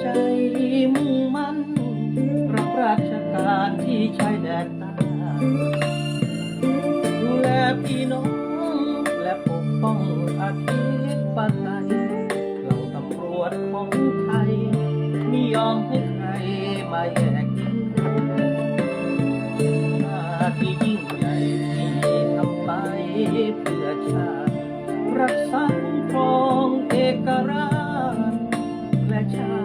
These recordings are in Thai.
ใจมุ่งมั่นรับราชการที่ชาแดนต้ดูแลพี่น้องและปกป้องอาทิปไตยเหาตำรวจของไทยไม่ยอมให้ใครมาแยกหน้าที่ยิ่งใหญ่ที่ทำไปเพื่อชาติ รักษาคุ้รองเอกราชและชาติ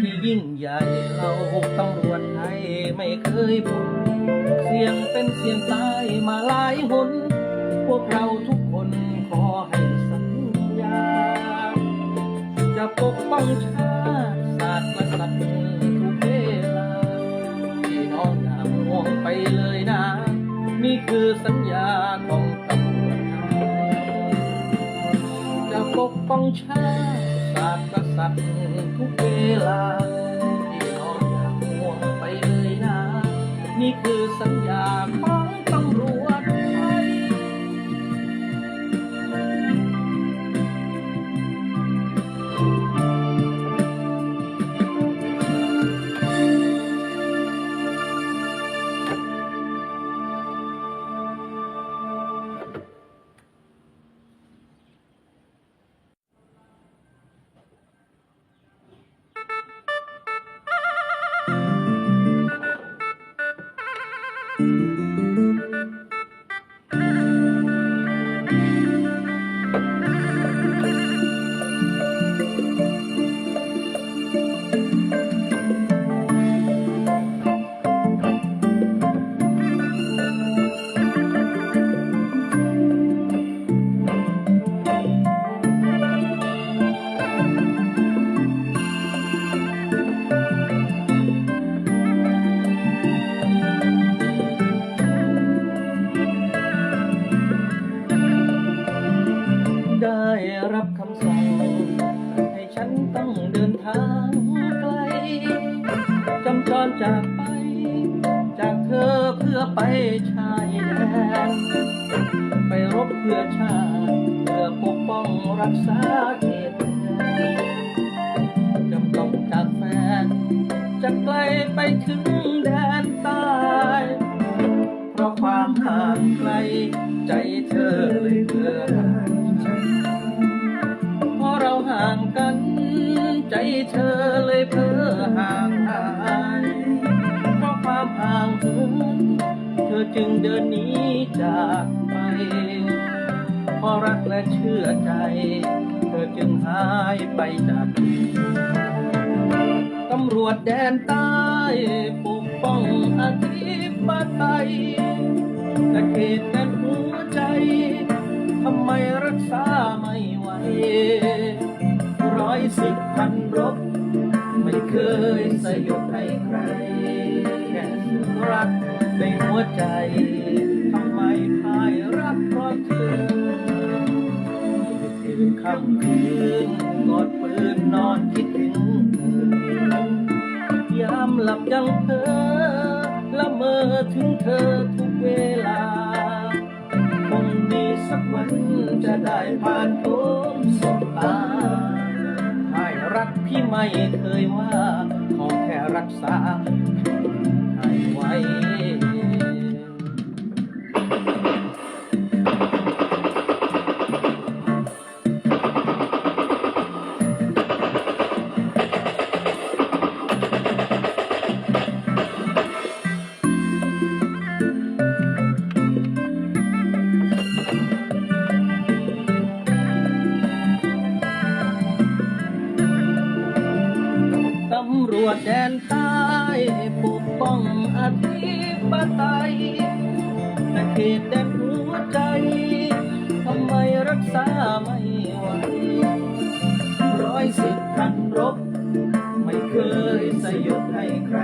ที่ยิ่งใหญ่เราตำรวจไทยไม่เคยบ่นเสียงเป็นเสียงตายมาหลายหน พวกเราทุกคนขอให้สัญญา จะปกป้องชาติศาสตร์กษัตริย์ทุกเวลาพี่น้องอย่าห่วงไปเลยนะ นี่คือสัญญาของตำรวจไทยจะปกป้องชาติ ศาส ไรับคำสั่ง ให้ฉันต้องเดินทางไกลจำจรจากไป จากเธอเพื่อไปชายแดนไปรบเพื่อชาติเพื่อปกป้องรักษาเขตแดนจำต้องจากแฟนจะไกลไปถึงแดนใต้เพราะความห่างไกลใจเธอเลยเพื่อ ใจเธอเลยเพ้อห่างหายเพราะความห่างหินเธอจึงเดินหนีจากไปเพอรักและเชื่อใจ เธอจึงหายไปจากตำรวจแดนใต้ปกป้องอธิปไตยแต่เขตแดนหัวใจ ทำไมรักษาไม่ไหว ร้อยสิบพันรบ ไม่เคยสยบให้ใครแค่รักในหัวใจทำไมพายรักเพราะเธอค่ำคืนกอดปืนนอนคิดถึงเธอยามหลับยังเพ้อละเมอถึงเธอทุกเวลาคงมีสักวันจะได้ผ่านพ้นสบตา รักพี่ไม่เคยว่า ขอแค่รักษา ปไตยแต่เขตแดนหัวใจ ทำไมรักษาไม่ไหวร้อยสิบพันรบ ไม่เคยสยบให้ใคร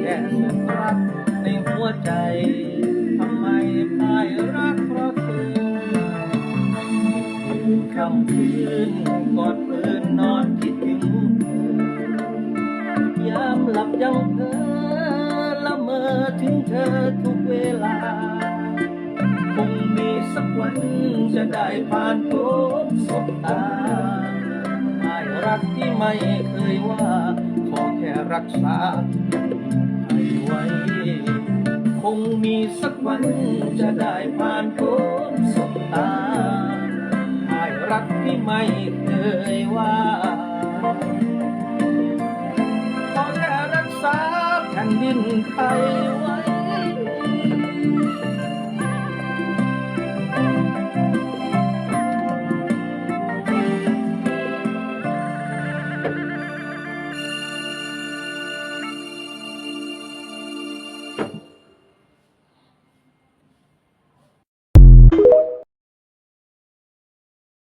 แค่สุดรักในหัวใจ ทำไมพ่ายรักเพราะเธอคำคืนกอดปืนนอนคิดถึงเธอยามหลับยังเพ้อ ถึงเธอทุกเวลา คงมีสักวันจะได้ผ่านพบสบตาหายรักที่ไม่เคยว่า ขอแค่รักษาให้ไว้ คงมีสักวันจะได้ผ่านพบสบตาหายรักที่ไม่ ขอแค่รั